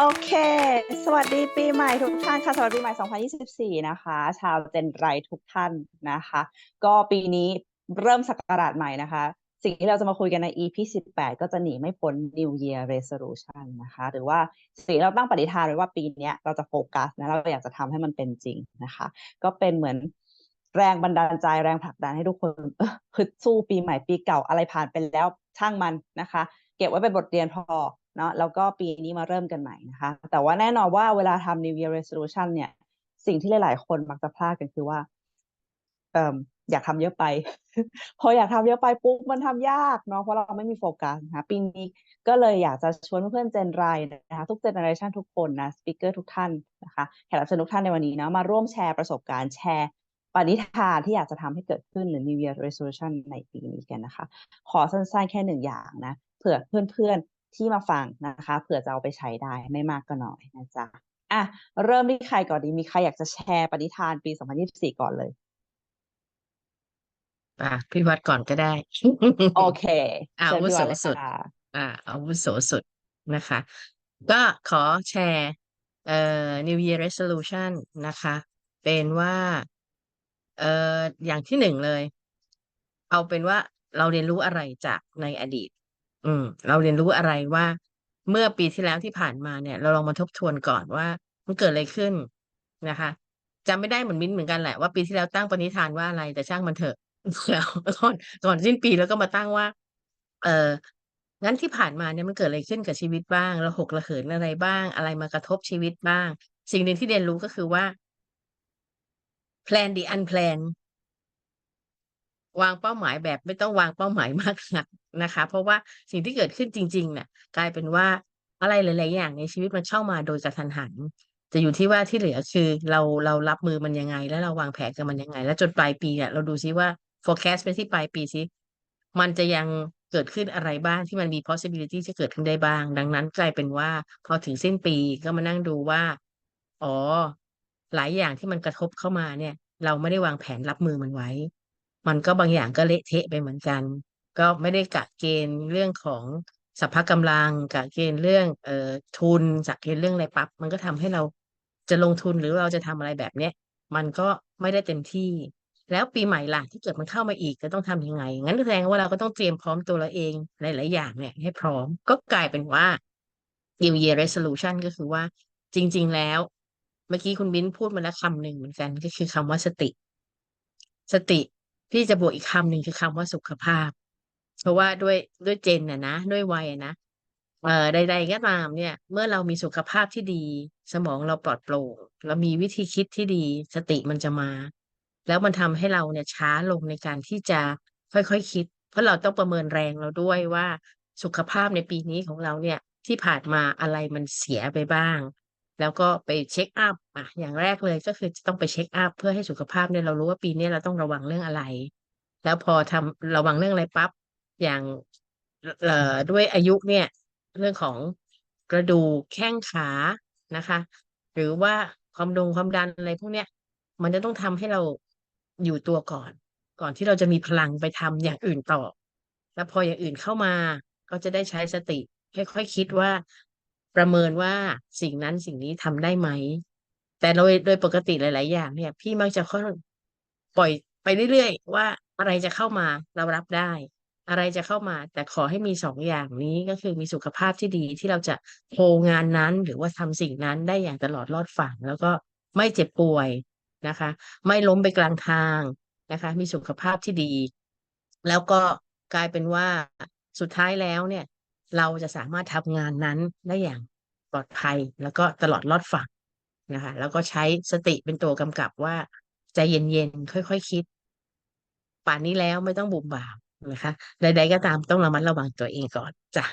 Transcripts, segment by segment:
โอเค สวัสดีปีใหม่ทุกท่านค่ะ สวัสดีปีใหม่ 2024 นะคะ ชาวเจนไรทุกท่านนะคะ ก็ปีนี้เริ่มศักราชใหม่นะคะ สิ่งที่เราจะมาคุยกันใน EP 18 ก็จะหนีไม่พ้น New Year Resolution นะคะ หรือว่าสิ่งที่เราตั้งปณิธานไว้ว่าปีนี้เราจะโฟกัสนะเราอยากจะทำให้มันเป็นจริงนะคะ ก็เป็นเหมือนแรงบันดาลใจแรงผลักดันให้ทุกคนฮึดสู้ปีใหม่ปีเก่าอะไรผ่านไปแล้วช่างมันนะคะ เก็บไว้เป็นบทเรียนพอ เนาะแล้วก็ปีนี้มาเริ่มกันใหม่นะคะ แต่ว่าแน่นอนว่าเวลาทำ New Year Resolution เนี่ย สิ่งที่หลาย ๆ คนมักจะพลาดกันคือว่าเอ่ออยากทำเยอะไป พออยากทำเยอะไปปุ๊บมันทำยากเนาะเพราะเราไม่มีโฟกัสนะปีนี้ก็เลยอยากจะชวนเพื่อนเจนไรนะคะทุกเจเนอเรชันทุกคนนะสปิเกอร์ทุกท่านนะคะแขกรับเชิญทุกท่านในวันนี้นะมาร่วมแชร์ประสบการณ์แชร์ปณิธานที่อยากจะทำให้เกิดขึ้นหรือ New Year Resolution ในปีนี้กันนะคะ ขอสั้นๆแค่หนึ่งอย่างนะเผื่อเพื่อนๆ ที่มาฟังนะคะ เผื่อจะเอาไปใช้ได้ไม่มากก็น้อยนะจ๊ะอะเริ่มที่ใครก่อนดีมีใครอยากจะแชร์ปณิธานปี2024ก่อนเลย อะพี่วัดก่อนก็ได้ โอเคอาเชิญวุพี่โสวัดเลยสุดค่ะอ่าอาวุโสสุดนะคะ ก็ขอแชร์เอ่อ New Year Resolution นะคะ เป็นว่าเอ่ออย่างที่หนึ่งเลย เอาเป็นว่าเราเรียนรู้อะไรจากในอดีต อืม เราเรียนรู้อะไรว่า เมื่อปีที่แล้วที่ผ่านมาเนี่ย เราลองมาทบทวนก่อนว่า มันเกิดอะไรขึ้นนะคะจำไม่ได้เหมือนมิ้นเหมือนกันแหละว่าปีที่แล้วตั้งปณิธานว่าอะไรแต่ช่างมันเถอะแล้วก่อนก่อนสิ้นปีแล้วก็มาตั้งว่า เอองั้นที่ผ่านมาเนี่ยมันเกิดอะไรขึ้นกับชีวิตบ้างเราหกระเหินอะไรบ้าง อะไรมากระทบชีวิตบ้าง สิ่งหนึ่งที่เรียนรู้ก็คือว่า plan the unplanned วางเป้าหมายแบบไม่ต้องวางเป้าหมายมากนักนะคะ เพราะว่าสิ่งที่เกิดขึ้นจริงๆเนี่ยกลายเป็นว่าอะไรหลาย ๆ อย่างในชีวิตมันเข้ามาโดยกระทันหัน จะอยู่ที่ว่าที่เหลือคือเราเรารับมือมันยังไง แล้วเราวางแผนกับมันยังไง แล้วจนปลายปีเนี่ยเราดูซิว่า forecast ไปที่ปลายปีซิมันจะยังเกิดขึ้นอะไรบ้างที่มันมี possibility จะเกิดขึ้นได้บ้าง ดังนั้นกลายเป็นว่าพอถึงสิ้นปีก็มานั่งดูว่า อ๋อ หลายอย่างที่มันกระทบเข้ามาเนี่ย เราไม่ได้วางแผนรับมือมันไว้ มันก็บางอย่างก็เละเทะไปเหมือนกัน ก็ไม่ได้กะเกณฑ์เรื่องของสัพพะกำลังกะเกณฑ์เรื่องเอ่อทุนกะเกณฑ์เรื่องอะไรปั๊บมันก็ทำให้เราจะลงทุนหรือเราจะทำอะไรแบบเนี้ยมันก็ไม่ได้เต็มที่ แล้วปีใหม่ล่ะที่เกิดมันเข้ามาอีกจะต้องทำยังไง งั้นแสดงว่าเราก็ต้องเตรียมพร้อมตัวเราเองหลายๆอย่างเนี่ยให้พร้อมก็กลายเป็นว่า New Year Resolution ก็คือว่าจริง ๆ แล้ว เมื่อกี้คุณบิ้นพูดมาแล้วคำหนึ่งเหมือนกันก็คือคำว่าสติ สติ พี่จะบวกอีกคำหนึ่งคือคำว่าสุขภาพ เพราะว่าด้วยด้วยเจนน่ะนะด้วยวัยอะนะเอ่อใดๆก็ตามเนี่ย เมื่อเรามีสุขภาพที่ดี สมองเราปลอดโปร่งเรามีวิธีคิดที่ดีสติมันจะมา แล้วมันทำให้เราเนี่ยช้าลงในการที่จะค่อยๆคคิด เพราะเราต้องประเมินแรงเราด้วยว่าสุขภาพในปีนี้ของเราเนี่ยที่ผ่านมาอะไรมันเสียไปบ้าง แล้วก็ไปเช็คอัพอะอย่างแรกเลยก็คือจะต้องไปเช็คอัพเพื่อให้สุขภาพเนี่ยเรารู้ว่าปีนี้เราต้องระวังเรื่องอะไร แล้วพอทำระวังเรื่องอะไรปั๊บอย่างเอ่อด้วยอายุเนี่ย เรื่องของกระดูกแข้งขานะคะ หรือว่าความดงความดันอะไรพวกเนี้ย มันจะต้องทำให้เราอยู่ตัวก่อน ก่อนที่เราจะมีพลังไปทำอย่างอื่นต่อ แล้วพออย่างอื่นเข้ามาก็จะได้ใช้สติค่อยๆคคิดว่า ประเมินว่าสิ่งนั้นสิ่งนี้ทำได้ไหม แต่โดยโดยปกติหลาย ๆ อย่างเนี่ย พี่มักจะค่อยปล่อยไปเรื่อย ๆ ว่าอะไรจะเข้ามาเรารับได้ อะไรจะเข้ามา แต่ขอให้มีสองอย่างนี้ก็คือมีสุขภาพที่ดีที่เราจะโฮงานนั้นหรือว่าทำสิ่งนั้นได้อย่างตลอดรอดฝั่ง แล้วก็ไม่เจ็บป่วยนะคะ ไม่ล้มไปกลางทางนะคะ มีสุขภาพที่ดี แล้วก็กลายเป็นว่าสุดท้ายแล้วเนี่ย เราจะสามารถทำงานนั้นได้อย่างปลอดภัยแล้วก็ตลอดรอดฝั่งนะคะแล้วก็ใช้สติเป็นตัวกำกับว่าใจเย็นๆ ค่อยๆคคิด ป่านนี้แล้วไม่ต้องบุ่มบ่ามนะคะ ใดๆก็ตามต้องระมัดระวังตัวเองก่อนจ้ะ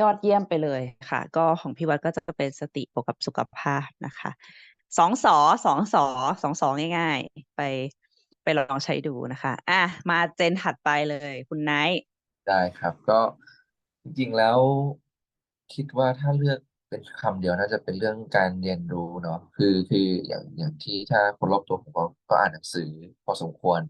ยอดเยี่ยมไปเลยค่ะ ก็ของพี่วัดก็จะเป็นสติบวกกับสุขภาพนะคะสองสอสองสอสองสอง่าย ๆ ไป ไปลองใช้ดูนะคะ อะ มาเจนถัดไปเลย คุณไนท์ได้ครับ ก็จริงๆแล้วคิดว่าถ้าเลือกเป็นคำเดียวน่าจะเป็นเรื่องการเรียนรู้เนาะคือคืออย่างอย่างที่ถ้าคนรอบตัวผมก็ก็อ่านหนังสือพอสมควร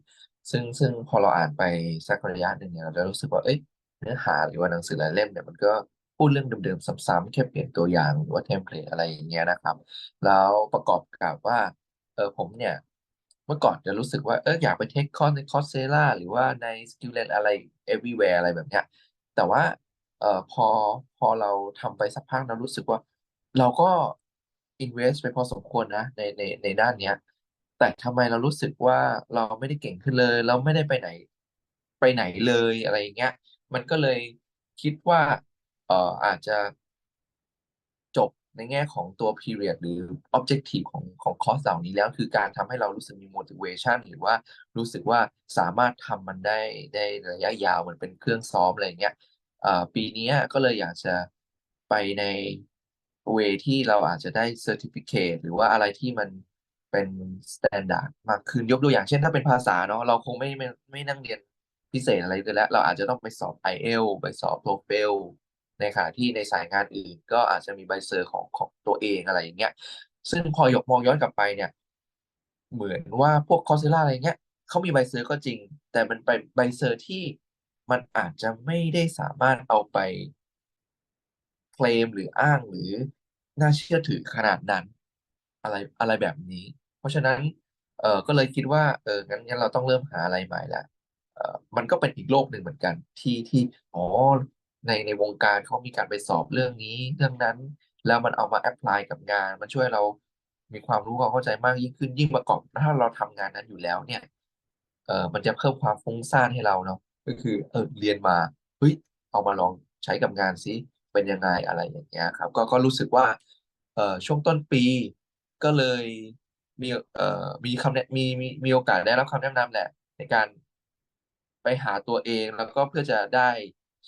ซึ่งซึ่งพอเราอ่านไปสักระยะหนึ่งเนี่ยเราจะรู้สึกว่าเอ้ยเนื้อหาหรือว่าหนังสือหลายเล่มเนี่ยมันก็พูดเรื่องเดิมๆซ้ำๆแค่เปลี่ยนตัวอย่างหรือว่าเทมเพลตอะไรอย่างเงี้ยนะครับ แล้วประกอบกับว่าเออผมเนี่ย เมื่อก่อนจะรู้สึกว่าเอออยากไปเทคคอร์สในคอร์สเซล่าหรือว่าใน Skillnet อะไร everywhere อะไรแบบเนี้ยแต่ว่าเอ่อพอพอเราทำไปสักพักเรารู้สึกว่า เราก็ invest ไปพอสมควรนะในในในด้านเนี้ย แต่ทำไมเรารู้สึกว่าเราไม่ได้เก่งขึ้นเลย เราไม่ได้ไปไหนไปไหนเลยอะไรอย่างเงี้ย มันก็เลยคิดว่าเอ่ออาจจะ ในแง่ของตัว period หรือ objective ของของคอร์สเหล่านี้แล้ว คือการทำให้เรารู้สึกมี motivation หรือว่ารู้สึกว่าสามารถทำมันได้ได้ระยะยาวเหมือนเป็นเครื่องซ้อมอะไรเงี้ยปีนี้ก็เลยอยากจะไปใน way ที่เราอาจจะได้ certificate หรือว่าอะไรที่มันเป็น standard มากขึ้นยกตัวอย่างเช่นถ้าเป็นภาษาเนาะเราคงไม่ไม่ไม่นั่งเรียนพิเศษอะไรกันแล้ว เราอาจจะต้องไปสอบ IELTS ไปสอบ TOEFL ในขณะที่ในสายงานอื่น ก็อาจจะมีใบเซอร์ของของตัวเองอะไรอย่างเงี้ย ซึ่งพอยกมองย้อนกลับไปเนี่ย เหมือนว่าพวกคอร์เซล่าอะไรเงี้ยเขามีใบเซอร์ก็จริง แต่มันเป็นใบเซอร์ที่มันอาจจะไม่ได้สามารถเอาไปเคลมหรืออ้างหรือน่าเชื่อถือขนาดนั้น อะไรอะไรแบบนี้ เพราะฉะนั้น เออก็เลยคิดว่า เอองั้นงั้นเราต้องเริ่มหาอะไรใหม่ละเออมันก็เป็นอีกโลกหนึ่งเหมือนกัน ที่ที่อ๋อ ในในวงการเขามีการไปสอบเรื่องนี้เรื่องนั้น แล้วมันเอามาแอพพลายกับงาน มันช่วยเรามีความรู้ความเข้าใจมากยิ่งขึ้นยิ่งประกอบถ้าเราทำงานนั้นอยู่แล้วเนี่ยเออมันจะเพิ่มความฟุ้งซ่านให้เราเนาะก็คือเออเรียนมาเฮ้ยเอามาลองใช้กับงานซิเป็นยังไงอะไรอย่างเงี้ยครับ ก็ก็รู้สึกว่าเออช่วงต้นปีก็เลยมีเอ่อมีคำแนะมีมีมีโอกาสได้รับคำแนะนำแหละ ในการไปหาตัวเองแล้วก็เพื่อจะได้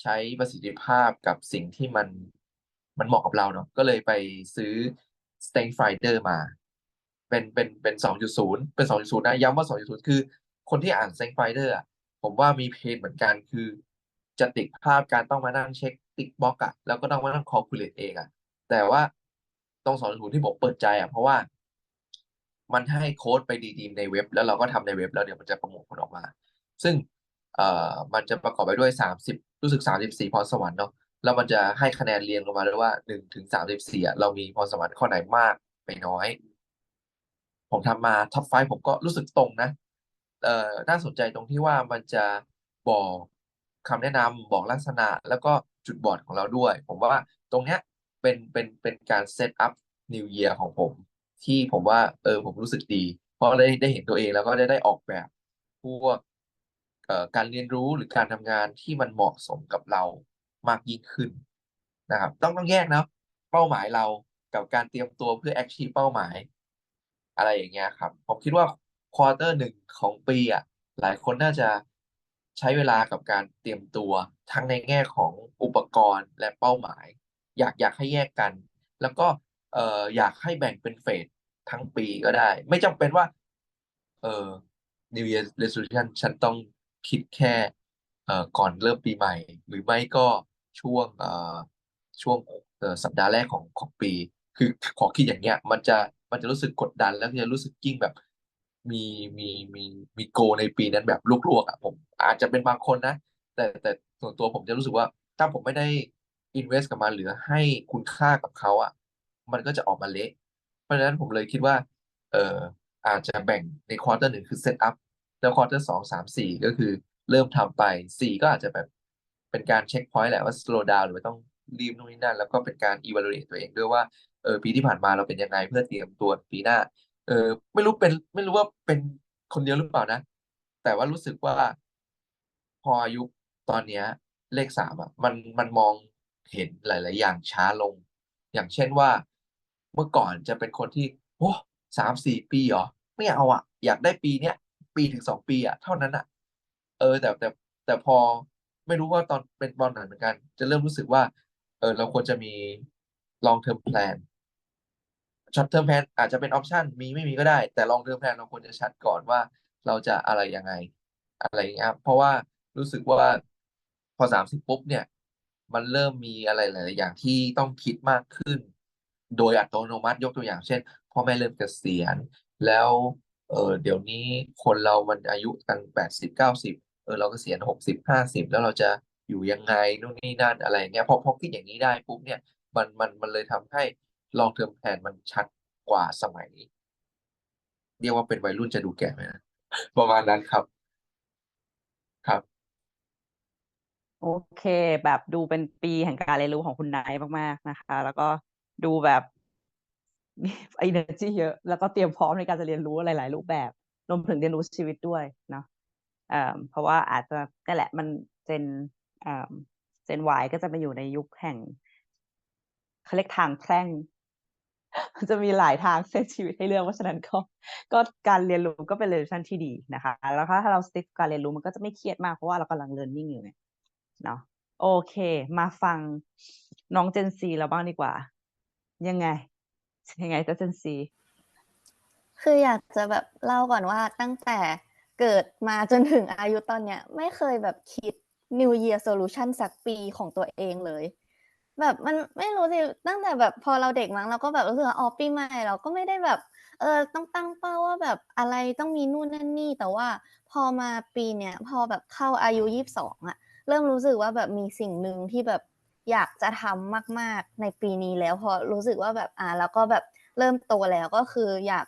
ใช้ประสิทธิภาพกับสิ่งที่มันมันเหมาะกับเราเนาะก็เลยไปซื้อ Strength Finder มา เป็นเป็นเป็นสองจุดศูนย์เป็นสองจุดศูนย์นะ ย้ำว่าสองจุดศูนย์คือ คนที่อ่าน Strength Finder อะผมว่ามีเพนเหมือนกันคือ จะติดภาพการต้องมานั่งเช็คติ๊กบล็อกอะแล้วก็ต้องมานั่งคอลคูลเลตเองอะแต่ว่าตรงสอนศูนย์ที่ผมเปิดใจอะเพราะว่า มันให้โค้ดไปดีๆในเว็บ แล้วเราก็ทำในเว็บแล้วเดี๋ยวมันจะประมวลผลออกมา ซึ่งเอ่อมันจะประกอบไปด้วยสามสิบ รู้สึกสามสิบสี่พรสวรรค์เนาะแล้วมันจะให้คะแนนเรียงลงมาเลยว่าหนึ่งถึงสามสิบสี่เรามีพรสวรรค์ข้อไหนมากไปน้อย ผมทำมาท็อปไฟผมก็รู้สึกตรงนะเอ่อน่าสนใจตรงที่ว่ามันจะบอกคำแนะนำบอกลักษณะ แล้วก็จุดบอดของเราด้วย ผมว่าตรงเนี้ยเป็นเป็นเป็นการเซตอัพ New Year ของผม ที่ผมว่าเออผมรู้สึกดี เพราะได้ได้เห็นตัวเองแล้วก็ได้ได้ออกแบบพวก การเรียนรู้หรือการทำงานที่มันเหมาะสมกับเรามากยิ่งขึ้นนะครับ ต้องต้องแยกนะเป้าหมายเรากับการเตรียมตัวเพื่อ achieve เป้าหมาย อะไรอย่างเงี้ยครับ ผมคิดว่าควอเตอร์หนึ่งของปีอะหลายคนน่าจะใช้เวลากับการเตรียมตัวทั้งในแง่ของอุปกรณ์และเป้าหมาย อยากอยากให้แยกกัน แล้วก็เอออยากให้แบ่งเป็นเฟสทั้งปีก็ได้ ไม่จำเป็นว่า เออ New Year Resolution ฉันต้อง คิดแค่ก่อนเริ่มปีใหม่ หรือไม่ก็ช่วงช่วงสัปดาห์แรกของของปี คือขอคิดอย่างเงี้ย มันจะมันจะรู้สึกกดดันแล้วจะรู้สึกยิ่งแบบมีมีมีมีโกในปีนั้นแบบลวกๆอะผม อาจจะเป็นบางคนนะ แต่แต่ส่วนตัวผมจะรู้สึกว่า ถ้าผมไม่ได้ invest กับมันหรือให้คุณค่ากับเขาอะมันก็จะออกมาเละ เพราะฉะนั้นผมเลยคิดว่า เอออาจจะแบ่งในควอเตอร์หนึ่งคือเซตอัพ แล้วควอเตอร์สองสามสี่ก็คือเริ่มทำไปสี่ก็อาจจะแบบเป็นการเช็คพอยต์แหละว่า slow down หรือว่าต้องรีบนู่นนี่นั่น แล้วก็เป็นการ evaluate ตัวเองด้วยว่าเออปีที่ผ่านมาเราเป็นยังไงเพื่อเตรียมตัวปีหน้า เออไม่รู้เป็นไม่รู้ว่าเป็นคนเดียวหรือเปล่านะ แต่ว่ารู้สึกว่า พออายุตอนเนี้ย เลขสามอะมันมันมองเห็นหลาย ๆ อย่างช้าลง อย่างเช่นว่า เมื่อก่อนจะเป็นคนที่โอ้สามสี่ปีเหรอไม่เอาอะ อยากได้ปีเนี้ย ปีถึงสองปีอะเท่านั้นอะเออ แต่แต่แต่พอไม่รู้ว่าตอนเป็นบอลไหนเหมือนกัน จะเริ่มรู้สึกว่า เออ เราควรจะมี long term plan short term plan อาจจะเป็นออปชันมีไม่มีก็ได้ แต่ long term plan เราควรจะชัดก่อนว่าเราจะอะไรยังไง อะไรอย่างเงี้ยเพราะว่ารู้สึกว่าพอสามสิบปุ๊บเนี่ย มันเริ่มมีอะไรหลายอย่างที่ต้องคิดมากขึ้น โดยอัตโนมัติยกตัวอย่างเช่นพ่อแม่เริ่มเกษียณแล้ว เออเดี๋ยวนี้คนเรามันอายุกันแปดสิบเก้าสิบเออเราก็เกษียณหกสิบห้าสิบแล้วเราจะอยู่ยังไงนู่นนี่นั่นอะไรเงี้ยพอพอคิดอย่างนี้ได้ปุ๊บเนี่ยมันมันมันเลยทำให้ long term plan มันชัดกว่าสมัยเรียกว่าเป็นวัยรุ่นจะดูแก่ไหมนะประมาณนั้นครับ ครับ โอเค แบบดูเป็นปีแห่งการเรียนรู้ของคุณนท์มากๆนะคะ แล้วก็ดูแบบ มี energy เยอะ แล้วก็เตรียมพร้อมในการจะเรียนรู้หลาย ๆ รูปแบบรวมถึงเรียนรู้ชีวิตด้วยเนาะเพราะว่าอาจจะนั่นแหละมันเจนเอ่อเจน Y ก็จะมาอยู่ในยุคแห่งเขาเรียกทางแพร่งมันจะมีหลายทางเส้นชีวิตให้เลือกเพราะฉะนั้นก็ก็การเรียนรู้ก็เป็นเร t ชั่นที่ดีนะคะ แล้วถ้าเราสติ๊กการเรียนรู้มันก็จะไม่เครียดมากเพราะว่าเรากำลัง learning อยู่เนาะโอเค มาฟังน้องเจนซีแล้วบ้างดีกว่า ยังไง ยังไงจ๊ะเจนซีคืออยากจะแบบเล่าก่อนว่าตั้งแต่เกิดมาจนถึงอายุตอนเนี้ย ไม่เคยแบบคิด New Year Solution สักปีของตัวเองเลย แบบมันไม่รู้สิตั้งแต่แบบพอเราเด็กมั้งเราก็แบบรู้สึกว่าอ๋อปีใหม่เราก็ไม่ได้แบบ เออต้องตั้งเป้าว่าแบบอะไรต้องมีนู่นนั่นนี่ แต่ว่าพอมาปีเนี้ยพอแบบเข้าอายุยี่สิบสองอะเริ่มรู้สึกว่าแบบมีสิ่งหนึ่งที่แบบ อยากจะทำมาก ๆในปีนี้แล้วเพอรู้สึกว่าแบบอ่า แล้วก็แบบเริ่มโตแล้วก็คืออยาก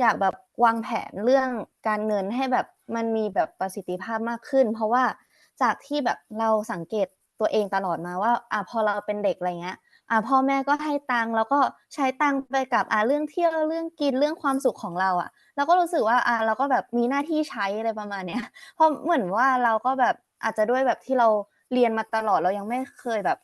อยากแบบวางแผนเรื่องการเงินให้แบบมันมีแบบประสิทธิภาพมากขึ้น เพราะว่าจากที่แบบเราสังเกตตัวเองตลอดมาว่าอะพอเราเป็นเด็กอะไรเงี้ยอะพ่อแม่ก็ให้ตังค์แล้วก็ใช้ตังค์ไปกับอะเรื่องเที่ยวเรื่องกินเรื่องความสุขของเราอะเราก็รู้สึกว่าอะเราก็แบบมีหน้าที่ใช้อะไรประมาณเนี้ยเพราะเหมือนว่าเราก็แบบอาจจะด้วยแบบที่เรา เรียนมาตลอดเรายังไม่เคยแบบ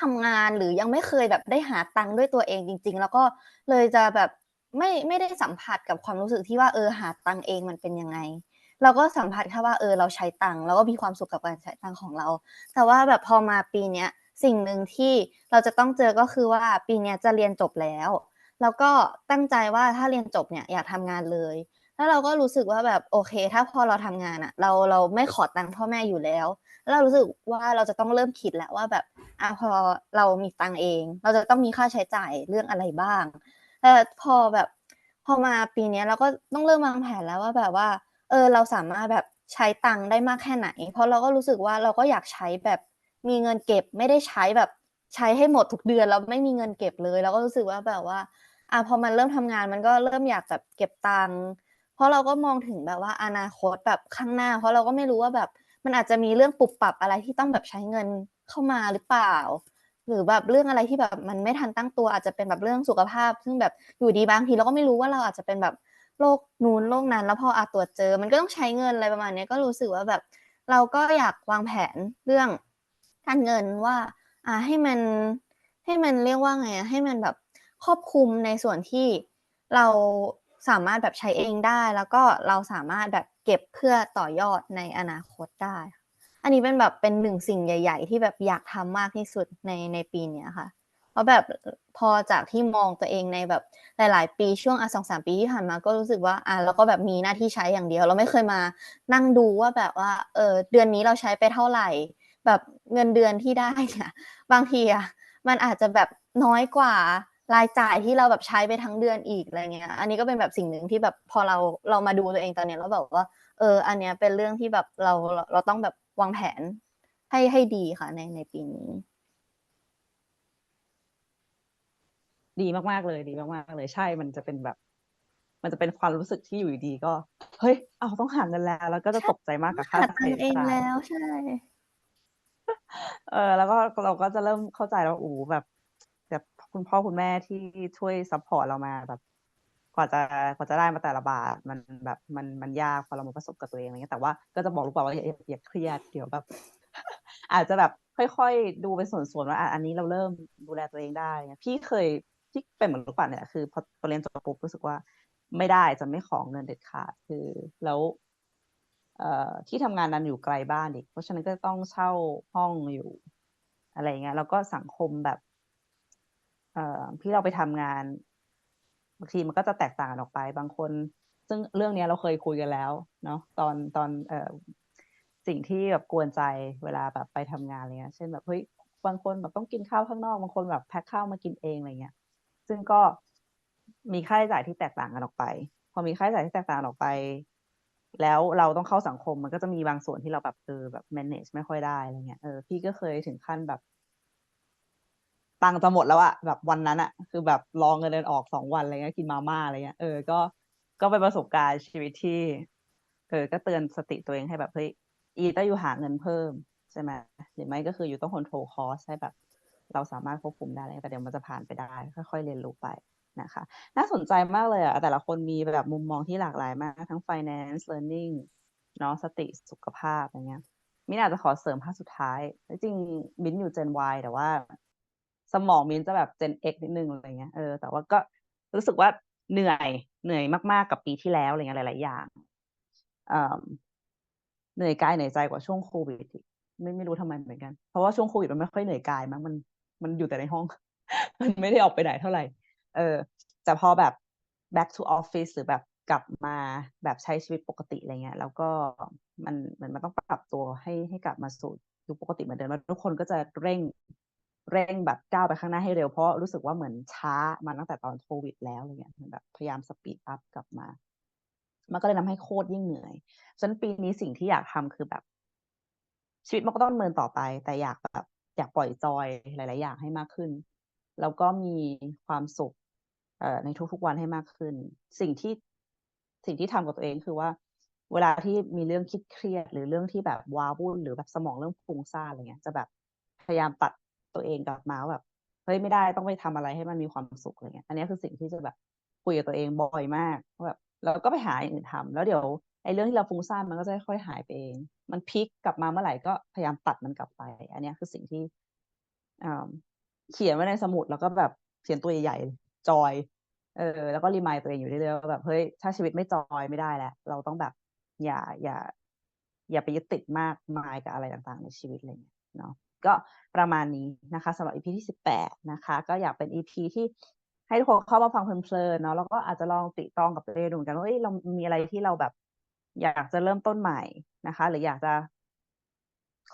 ทำงานหรือยังไม่เคยแบบได้หาตังค์ด้วยตัวเองจริง ๆ แล้วก็เลยจะแบบไม่ไม่ได้สัมผัสกับความรู้สึกที่ว่าเออหาตังค์เองมันเป็นยังไง เราก็สัมผัสแค่ว่าเออเราใช้ตังค์แล้วก็มีความสุขกับการใช้ตังค์ของเรา แต่ว่าแบบพอมาปีเนี้ยสิ่งหนึ่งที่เราจะต้องเจอก็คือว่าปีเนี้ยจะเรียนจบแล้ว แล้วก็ตั้งใจว่าถ้าเรียนจบเนี่ยอยากทำงานเลย แล้วเราก็รู้สึกว่าแบบโอเค ถ้าพอเราทำงานอะเราเราไม่ขอตังค์พ่อแม่อยู่แล้วแล้วเรารู้สึกว่าเราจะต้องเริ่มคิดแล้วว่าแบบอะพอเรามีตังค์เอง เราจะต้องมีค่าใช้จ่ายเรื่องอะไรบ้างแต่พอแบบพอมาปีนี้เราก็ต้องเริ่มวางแผนแล้วว่าแบบว่า เออเราสามารถแบบใช้ตังค์ได้มากแค่ไหน เพราะเราก็รู้สึกว่าเราก็อยากใช้แบบมีเงินเก็บไม่ได้ใช้แบบใช้ให้หมดทุกเดือนแล้วไม่มีเงินเก็บเลย เราก็รู้สึกว่าแบบว่าอะพอมันเริ่มทำงานมันก็เริ่มอยากแบบเก็บตังค์ เพราะเราก็มองถึงแบบว่าอนาคตแบบข้างหน้า เพราะเราก็ไม่รู้ว่าแบบมันอาจจะมีเรื่องปรับปรับอะไรที่ต้องแบบใช้เงินเข้ามาหรือเปล่า หรือแบบเรื่องอะไรที่แบบมันไม่ทันตั้งตัวอาจจะเป็นแบบเรื่องสุขภาพ ซึ่งแบบอยู่ดีบางทีเราก็ไม่รู้ว่าเราอาจจะเป็นแบบโรคนู้นโรคนั้น แล้วพออาตรวจเจอ มันก็ต้องใช้เงินอะไรประมาณนี้ก็รู้สึกว่าแบบ เราก็อยากวางแผนเรื่องการเงินว่า อ่าให้มันให้มันเรียกว่าไงอะให้มันแบบครอบคลุมในส่วนที่เรา สามารถแบบใช้เองได้ แล้วก็เราสามารถแบบเก็บเพื่อต่อยอดในอนาคตได้ อันนี้เป็นแบบเป็นหนึ่งสิ่งใหญ่ ๆ ที่แบบอยากทำมากที่สุดในในปีเนี้ค่ะ เพราะแบบพอจากที่มองตัวเองในแบบหลาย ๆ ปีช่วงอะสองสามปีที่ผ่านมาก็รู้สึกว่าอะเราก็แบบมีหน้าที่ใช้อย่างเดียว เราไม่เคยมานั่งดูว่าแบบว่าเออเดือนนี้เราใช้ไปเท่าไหร่ แบบเงินเดือนที่ได้เนี่ยบางทีอะมันอาจจะแบบน้อยกว่า รายจ่ายที่เราแบบใช้ไปทั้งเดือนอีกอะไรเงี้ย อันนี้ก็เป็นแบบสิ่งหนึ่งที่แบบพอเราเรามาดูตัวเองตอนเนี้ยแล้วแบบว่า เออ อันเนี้ยเป็นเรื่องที่แบบเราเราเราต้องแบบวางแผนให้ให้ดีค่ะในในปีนี้ ดีมากๆเลยดีมากๆเลยใช่มันจะเป็นแบบ มันจะเป็นความรู้สึกที่อยู่ดีๆก็ เฮ้ยเอาต้องหาเงินแล้ว แล้วก็จะตกใจมากกับค่าหาใช้ตังค์เองจ่ายแล้วใช่ เออ แล้วก็เราก็จะเริ่มเข้าใจแล้วโอ้โหแบบแบบ คุณพ่อคุณแม่ที่ช่วยซัพพอร์ตเรามาแบบกว่าจะกว่าจะได้มาแต่ละบาทมันแบบมันมันยากพอเรามาประสบกับตัวเองอะไรเงี้ยแต่ว่าก็จะบอกลูกเปล่าว่าอย่าอย่าเครียดเดี๋ยวแบบ อาจจะแบบค่อยๆดูเป็นส่วนๆว่าอันนี้เราเริ่มดูแลตัวเองได้พี่เคยที่เป็นเหมือนลูกปัดเนี่ยคือพอพอเรียนจบปุ๊บรู้สึกว่าไม่ได้จะไม่ขอเงินเด็ดขาดคือแล้วเอ่อที่ทำงานนั้นอยู่ไกลบ้านอีกเพราะฉะนั้นก็ต้องเช่าห้องอยู่ อะไรเงี้ยแล้วก็สังคมแบบ เอ่อที่เราไปทำงานบางทีมันก็จะแตกต่างออกไป บางคน ซึ่งเรื่องนี้เราเคยคุยกันแล้ว เนาะตอนตอนเอ่อสิ่งที่แบบกวนใจเวลาแบบไปทำงานอะไรเงี้ย เช่นแบบเฮ้ยบางคนแบบต้องกินข้าวข้างนอกบางคนแบบแพ็คข้าวมากินเองอะไรเงี้ย ซึ่งก็มีค่าใช้จ่ายที่แตกต่างกันออกไป พอมีค่าใช้จ่ายที่แตกต่างออกไป แล้วเราต้องเข้าสังคมมันก็จะมีบางส่วนที่เราแบบเออแบบ manage ไม่ค่อยได้อะไรเงี้ยเออพี่ก็เคยถึงขั้นแบบ ตังค์จะหมดแล้วอะแบบวันนั้นอะคือแบบรองเงินเดือนออกสองวันอะไรเงี้ยกินมาม่าอะไรเงี้ยเออก็ก็เป็นประสบการณ์ชีวิตที่เออก็เตือนสติตัวเองให้แบบเฮ้ยอีถ้าอยู่หาเงินเพิ่มใช่ไหมหรือไม่ก็คืออยู่ต้อง control cost ให้แบบ เราสามารถควบคุมได้อะไรแต่เดี๋ยวมันจะผ่านไปได้ ค่อยๆเรียนรู้ไปนะคะ น่าสนใจมากเลยอะแต่ละคนมีแบบมุมมองที่หลากหลายมาก ทั้ง finance learning เนาะสติสุขภาพอะไรเงี้ยมินอาจจะขอเสริมภาคสุดท้ายจริงมินอยู่ Gen Y แต่ว่า สมองมินจะแบบ Gen X นิดนึงอะไรเงี้ยเออแต่ว่าก็รู้สึกว่าเหนื่อยเหนื่อยมากๆกับปีที่แล้วอะไรเงี้ยหลาย ๆ อย่างเอ่อเหนื่อยกายเหนื่อยใจกว่าช่วงโควิดไม่ไม่รู้ทำไมเหมือนกัน เพราะว่าช่วงโควิดมันไม่ค่อยเหนื่อยกายมั้งมันมันอยู่แต่ในห้อง มันไม่ได้ออกไปไหนเท่าไหร่ เออ แต่พอแบบ back to office หรือแบบกลับมาแบบใช้ชีวิตปกติอะไรเงี้ย แล้วก็มันเหมือนมันต้องปรับตัวให้ให้กลับมาสู่ยุคปกติเหมือนเดิมแล้วทุกคนก็จะเร่ง เร่งแบบก้าวไปข้างหน้าให้เร็วเพราะรู้สึกว่าเหมือนช้ามาตั้งแต่ตอนโควิดแล้วอะไรเงี้ยเหมือนแบบพยายามสปีดอัพกลับมา มันก็เลยทำให้โคตรยิ่งเหนื่อยฉะนั้นปีนี้สิ่งที่อยากทำคือแบบ ชีวิตมันก็ต้องดำเนินต่อไป แต่อยากแบบอยากปล่อยจอยหลาย ๆ อย่างให้มากขึ้น แล้วก็มีความสุขในทุก ๆ วันให้มากขึ้น สิ่งที่สิ่งที่ทำกับตัวเองคือว่า เวลาที่มีเรื่องคิดเครียดหรือเรื่องที่แบบว้าวุ่นหรือแบบสมองเริ่มฟุ้งซ่านอะไรเงี้ย จะแบบพยายามตัด ตัวเองกลับมาแบบเฮ้ยไม่ได้ต้องไปทำอะไรให้มันมีความสุขอะไรเงี้ย อันนี้คือสิ่งที่จะแบบคุยกับตัวเองบ่อยมากแบบเราก็ไปหาอย่างอื่นทำแล้วเดี๋ยวไอ้เรื่องที่เราฟุ้งซ่านมันก็จะค่อยๆหายไปเอง มันพลิกกลับมาเมื่อไหร่ก็พยายามตัดมันกลับไป อันนี้คือสิ่งที่อ่าเขียนไว้ในสมุดแล้วก็แบบเขียนตัวใหญ่ๆจอย เออ แล้วก็รีมายตัวเองอยู่เรื่อยๆว่าแบบเฮ้ยถ้าชีวิตไม่จอยไม่ได้แล้วเราต้องแบบอย่าอย่า อย่าไปยึดติดมากมายกับอะไรต่างๆ ในชีวิตอะไรเงี้ยเนาะ ก็ประมาณนี้นะคะสำหรับ EP ที่สิบแปดนะคะ ก็อยากเป็น EP ที่ให้ทุกคนเข้ามาฟังเพลินๆเนาะแล้วก็อาจจะลองติตรองกับตัวเองดูกันว่าเอ้ยเรามีอะไรที่เราแบบ อยากจะเริ่มต้นใหม่นะคะ หรืออยากจะ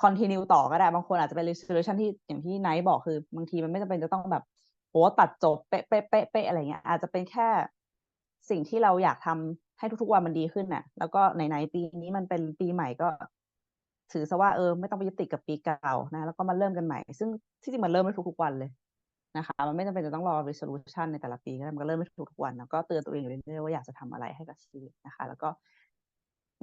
continue ต่อก็ได้ บางคนอาจจะเป็น resolution ที่อย่างที่ไนท์บอกคือบางทีมันไม่จำเป็นจะต้องแบบโหตัดจบเป๊ะเป๊ะเป๊ะเป๊ะอะไรเงี้ย อาจจะเป็นแค่สิ่งที่เราอยากทำให้ทุกๆวันมันดีขึ้นน่ะ แล้วก็ไหนๆปีนี้มันเป็นปีใหม่ก็ ถือซะว่าเออไม่ต้องไปยึดติดกับปีเก่านะแล้วก็มาเริ่มกันใหม่ ซึ่งที่จริงมันเริ่มได้ทุกๆวันเลยนะคะ มันไม่จำเป็นจะต้องรอ resolution ในแต่ละปีก็ได้มันก็เริ่มได้ทุกๆวันแล้วก็เตือนตัวเองอยู่เรื่อยๆว่าอยากจะทำอะไรให้กับชีวิตนะคะ แล้วก็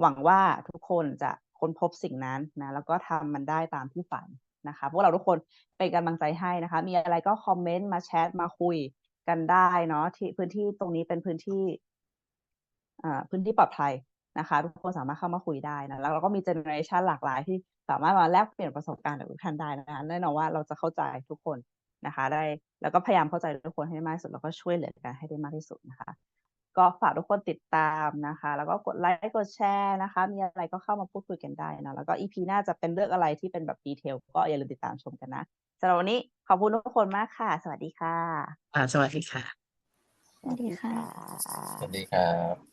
หวังว่าทุกคนจะค้นพบสิ่งนั้นนะแล้วก็ทำมันได้ตามที่ฝันนะคะพวกเราทุกคนเป็นกำลังใจให้นะคะ มีอะไรก็คอมเมนต์มาแชทมาคุยกันได้เนาะที่พื้นที่ตรงนี้เป็นพื้นที่อ่าพื้นที่ปลอดภัย นะคะ ทุกคนสามารถเข้ามาคุยได้นะแล้วเราก็มีเจเนอเรชันหลากหลายที่สามารถมาแลกเปลี่ยนประสบการณ์กับทุกท่านได้นะคะแน่นอนว่าเราจะเข้าใจทุกคนนะคะ ได้แล้วก็พยายามเข้าใจทุกคนให้มากที่สุดแล้วก็ช่วยเหลือกันให้ได้มากที่สุดนะคะ ก็ฝากทุกคนติดตามนะคะ แล้วก็กดไลค์กดแชร์นะคะ มีอะไรก็เข้ามาพูดคุยกันได้นะแล้วก็อีพีหน้าจะเป็นเรื่องอะไรที่เป็นแบบดีเทลก็อย่าลืมติดตามชมกันนะสำหรับวันนี้ขอบคุณทุกคนมากค่ะ สวัสดีค่ะ อ่าสวัสดีค่ะ สวัสดีค่ะ สวัสดีครับ